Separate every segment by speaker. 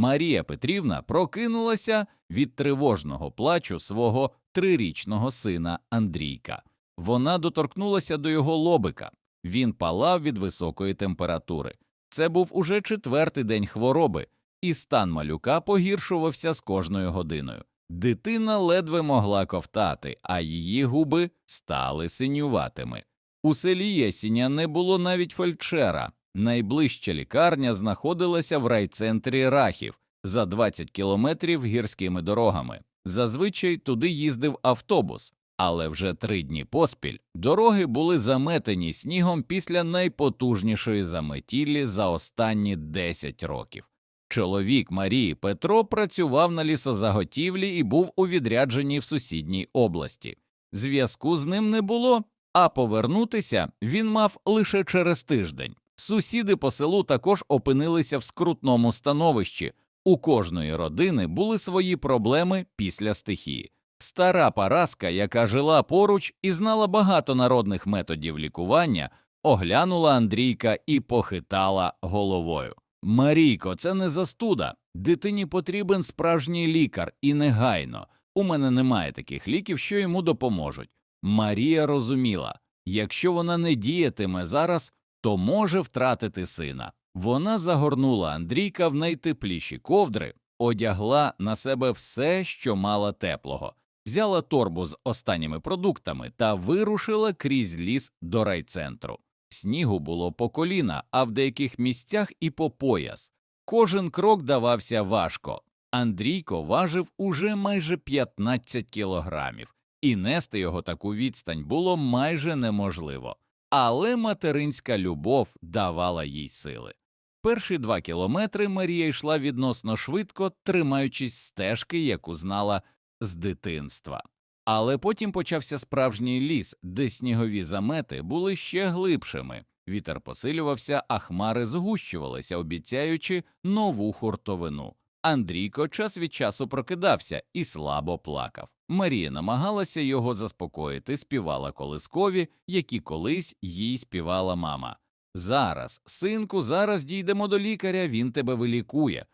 Speaker 1: Марія Петрівна прокинулася від тривожного плачу свого трирічного сина Андрійка. Вона доторкнулася до його лобика. Він палав від високої температури. Це був уже четвертий день хвороби, і стан малюка погіршувався з кожною годиною. Дитина ледве могла ковтати, а її губи стали синюватими. У селі Єсіня не було навіть фельдшера. Найближча лікарня знаходилася в райцентрі Рахів за 20 кілометрів гірськими дорогами. Зазвичай туди їздив автобус, але вже три дні поспіль дороги були заметені снігом після найпотужнішої заметіллі за останні 10 років. Чоловік Марії Петро працював на лісозаготівлі і був у відрядженні в сусідній області. Зв'язку з ним не було, а повернутися він мав лише через тиждень. Сусіди по селу також опинилися в скрутному становищі. У кожної родини були свої проблеми після стихії. Стара Параска, яка жила поруч і знала багато народних методів лікування, оглянула Андрійка і похитала головою. Марійко, це не застуда. Дитині потрібен справжній лікар і негайно. У мене немає таких ліків, що йому допоможуть. Марія розуміла, якщо вона не діятиме зараз, то може втратити сина. Вона загорнула Андрійка в найтепліші ковдри, одягла на себе все, що мала теплого, взяла торбу з останніми продуктами та вирушила крізь ліс до райцентру. Снігу було по коліна, а в деяких місцях і по пояс. Кожен крок давався важко. Андрійко важив уже майже 15 кілограмів, і нести його таку відстань було майже неможливо. Але материнська любов давала їй сили. Перші два кілометри Марія йшла відносно швидко, тримаючись стежки, яку знала з дитинства. Але потім почався справжній ліс, де снігові замети були ще глибшими. Вітер посилювався, а хмари згущувалися, обіцяючи нову хуртовину. Андрійко час від часу прокидався і слабо плакав. Марія намагалася його заспокоїти, співала колискові, які колись їй співала мама. Зараз, синку, зараз дійдемо до лікаря, він тебе вилікує,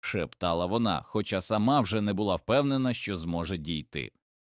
Speaker 1: шептала вона, хоча сама вже не була впевнена, що зможе дійти.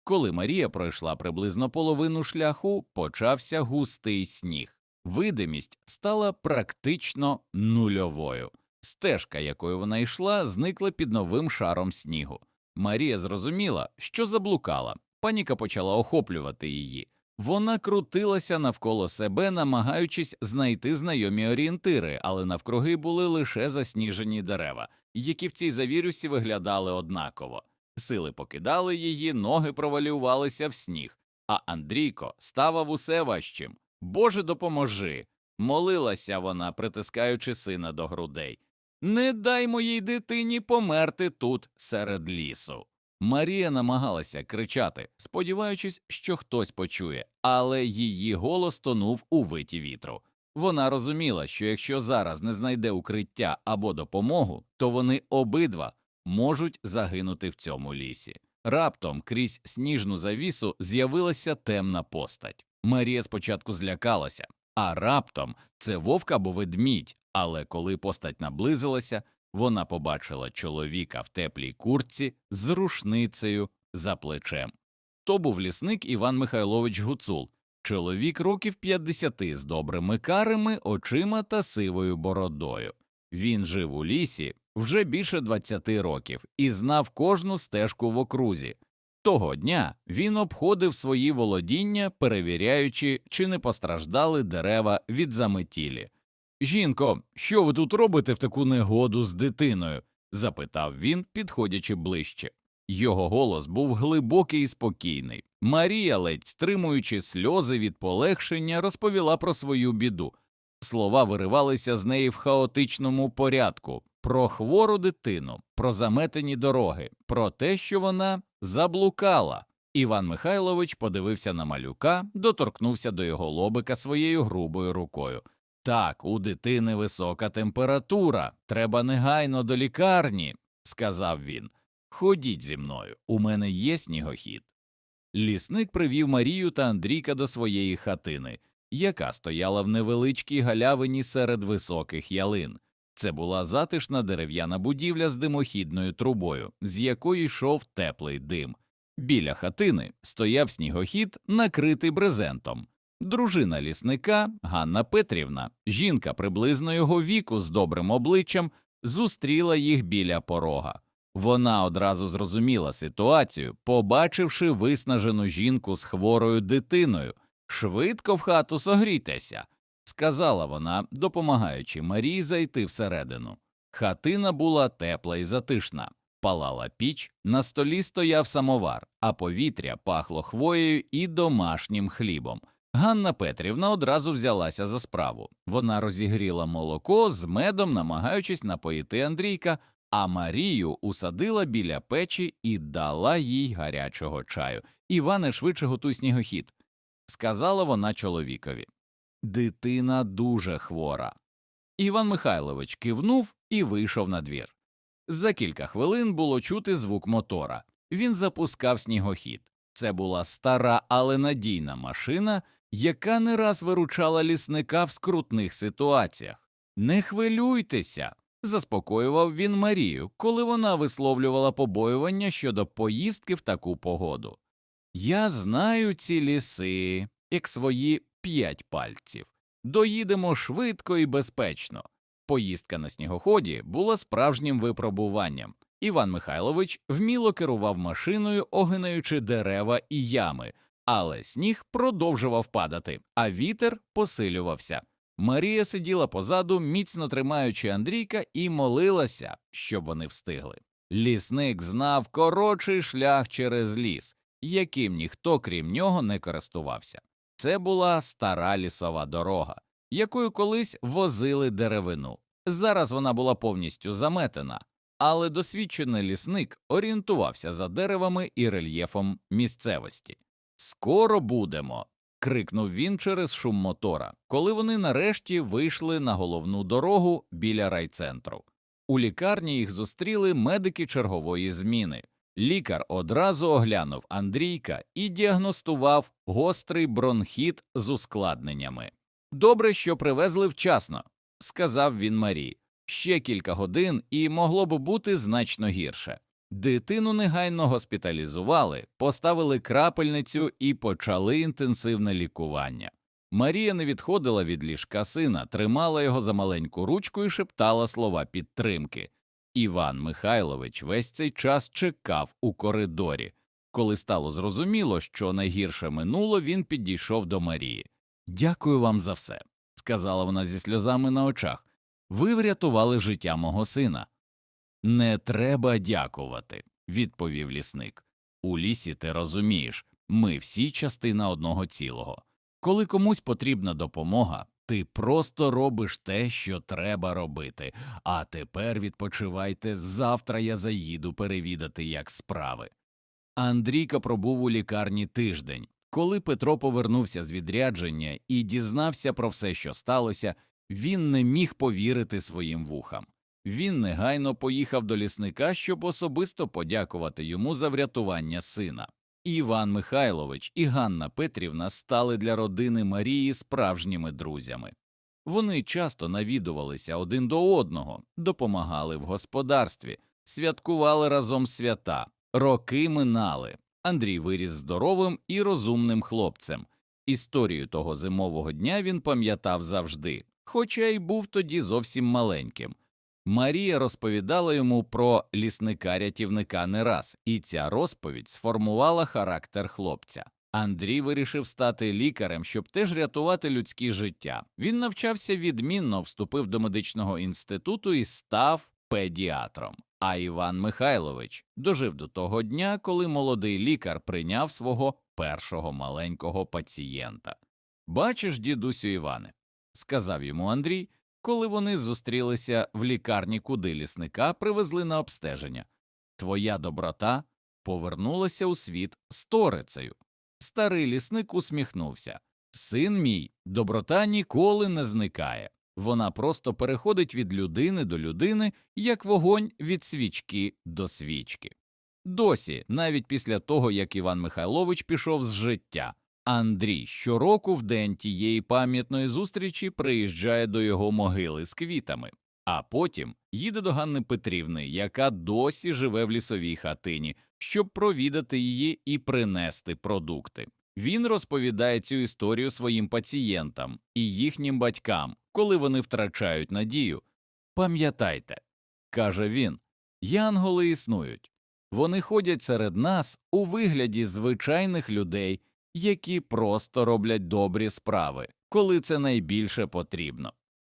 Speaker 1: Коли Марія пройшла приблизно половину шляху, почався густий сніг. Видимість стала практично нульовою. Стежка, якою вона йшла, зникла під новим шаром снігу. Марія зрозуміла, що заблукала. Паніка почала охоплювати її. Вона крутилася навколо себе, намагаючись знайти знайомі орієнтири, але навкруги були лише засніжені дерева, які в цій завірюсі виглядали однаково. Сили покидали її, ноги провалювалися в сніг, а Андрійко ставав усе важчим. Боже, допоможи. Молилася вона, притискаючи сина до грудей. Не дай моїй дитині померти тут серед лісу. Марія намагалася кричати, сподіваючись, що хтось почує, але її голос тонув у виті вітру. Вона розуміла, що якщо зараз не знайде укриття або допомогу, то вони обидва можуть загинути в цьому лісі. Раптом крізь сніжну завісу з'явилася темна постать. Марія спочатку злякалася, а раптом це вовк або ведмідь, але коли постать наблизилася, вона побачила чоловіка в теплій куртці з рушницею за плечем. То був лісник Іван Михайлович Гуцул, чоловік років 50 з добрими карими, очима та сивою бородою. Він жив у лісі вже більше 20 років і знав кожну стежку в окрузі. Того дня він обходив свої володіння, перевіряючи, чи не постраждали дерева від заметілі. Жінко, що ви тут робите в таку негоду з дитиною? запитав він, підходячи ближче. Його голос був глибокий і спокійний. Марія, ледь стримуючи сльози від полегшення, розповіла про свою біду. Слова виривалися з неї в хаотичному порядку про хвору дитину, про заметені дороги, про те, що вона заблукала. Іван Михайлович подивився на малюка, доторкнувся до його лобика своєю грубою рукою. Так, у дитини висока температура, треба негайно до лікарні, сказав він. Ходіть зі мною, у мене є снігохід. Лісник привів Марію та Андрійка до своєї хатини, яка стояла в невеличкій галявині серед високих ялин. Це була затишна дерев'яна будівля з димохідною трубою, з якої йшов теплий дим. Біля хатини стояв снігохід, накритий брезентом. Дружина лісника Ганна Петрівна, жінка приблизно його віку з добрим обличчям, зустріла їх біля порога. Вона одразу зрозуміла ситуацію, побачивши виснажену жінку з хворою дитиною. Швидко в хату согрійтеся, сказала вона, допомагаючи Марії зайти всередину. Хатина була тепла і затишна, палала піч, на столі стояв самовар, а повітря пахло хвоєю і домашнім хлібом. Ганна Петрівна одразу взялася за справу. Вона розігріла молоко з медом, намагаючись напоїти Андрійка, а Марію усадила біля печі і дала їй гарячого чаю. Іване, швидше готуй снігохід, сказала вона чоловікові. Дитина дуже хвора. Іван Михайлович кивнув і вийшов на двір. За кілька хвилин було чути звук мотора. Він запускав снігохід. Це була стара, але надійна машина, яка не раз виручала лісника в скрутних ситуаціях. Не хвилюйтеся, заспокоював він Марію, коли вона висловлювала побоювання щодо поїздки в таку погоду. Я знаю ці ліси, як свої п'ять пальців. Доїдемо швидко і безпечно. Поїздка на снігоході була справжнім випробуванням. Іван Михайлович вміло керував машиною, огинаючи дерева і ями, але сніг продовжував падати, а вітер посилювався. Марія сиділа позаду, міцно тримаючи Андрійка, і молилася, щоб вони встигли. Лісник знав коротший шлях через ліс, яким ніхто крім нього не користувався. Це була стара лісова дорога, якою колись возили деревину. Зараз вона була повністю заметена, але досвідчений лісник орієнтувався за деревами і рельєфом місцевості. Скоро будемо. крикнув він через шум мотора, коли вони нарешті вийшли на головну дорогу біля райцентру. У лікарні їх зустріли медики чергової зміни. Лікар одразу оглянув Андрійка і діагностував гострий бронхіт з ускладненнями. Добре, що привезли вчасно, сказав він Марії. Ще кілька годин і могло б бути значно гірше. Дитину негайно госпіталізували, поставили крапельницю і почали інтенсивне лікування. Марія не відходила від ліжка сина, тримала його за маленьку ручку і шептала слова підтримки. Іван Михайлович весь цей час чекав у коридорі. Коли стало зрозуміло, що найгірше минуло, він підійшов до Марії. Дякую вам за все, сказала вона зі сльозами на очах. Ви врятували життя мого сина. Не треба дякувати, відповів лісник. У лісі ти розумієш, ми всі частина одного цілого. Коли комусь потрібна допомога, ти просто робиш те, що треба робити. А тепер відпочивайте, завтра я заїду перевідати, як справи. Андрійка пробув у лікарні тиждень. Коли Петро повернувся з відрядження і дізнався про все, що сталося, він не міг повірити своїм вухам. Він негайно поїхав до лісника, щоб особисто подякувати йому за врятування сина. Іван Михайлович і Ганна Петрівна стали для родини Марії справжніми друзями. Вони часто навідувалися один до одного, допомагали в господарстві, святкували разом свята, роки минали. Андрій виріс здоровим і розумним хлопцем. Історію того зимового дня він пам'ятав завжди, хоча й був тоді зовсім маленьким. Марія розповідала йому про лісника рятівника не раз, і ця розповідь сформувала характер хлопця. Андрій вирішив стати лікарем, щоб теж рятувати людське життя. Він навчався відмінно, вступив до медичного інституту і став педіатром. А Іван Михайлович дожив до того дня, коли молодий лікар прийняв свого першого маленького пацієнта. Бачиш, дідусю Іване, сказав йому Андрій, коли вони зустрілися в лікарні, куди лісника привезли на обстеження. Твоя доброта повернулася у світ сторицею. Старий лісник усміхнувся. Син мій, доброта ніколи не зникає. Вона просто переходить від людини до людини, як вогонь від свічки до свічки. Досі, навіть після того, як Іван Михайлович пішов з життя, Андрій щороку в день тієї пам'ятної зустрічі приїжджає до його могили з квітами. А потім їде до Ганни Петрівни, яка досі живе в лісовій хатині, щоб провідати її і принести продукти. Він розповідає цю історію своїм пацієнтам і їхнім батькам, коли вони втрачають надію. Пам'ятайте, каже він, янголи існують. Вони ходять серед нас у вигляді звичайних людей, які просто роблять добрі справи, коли це найбільше потрібно.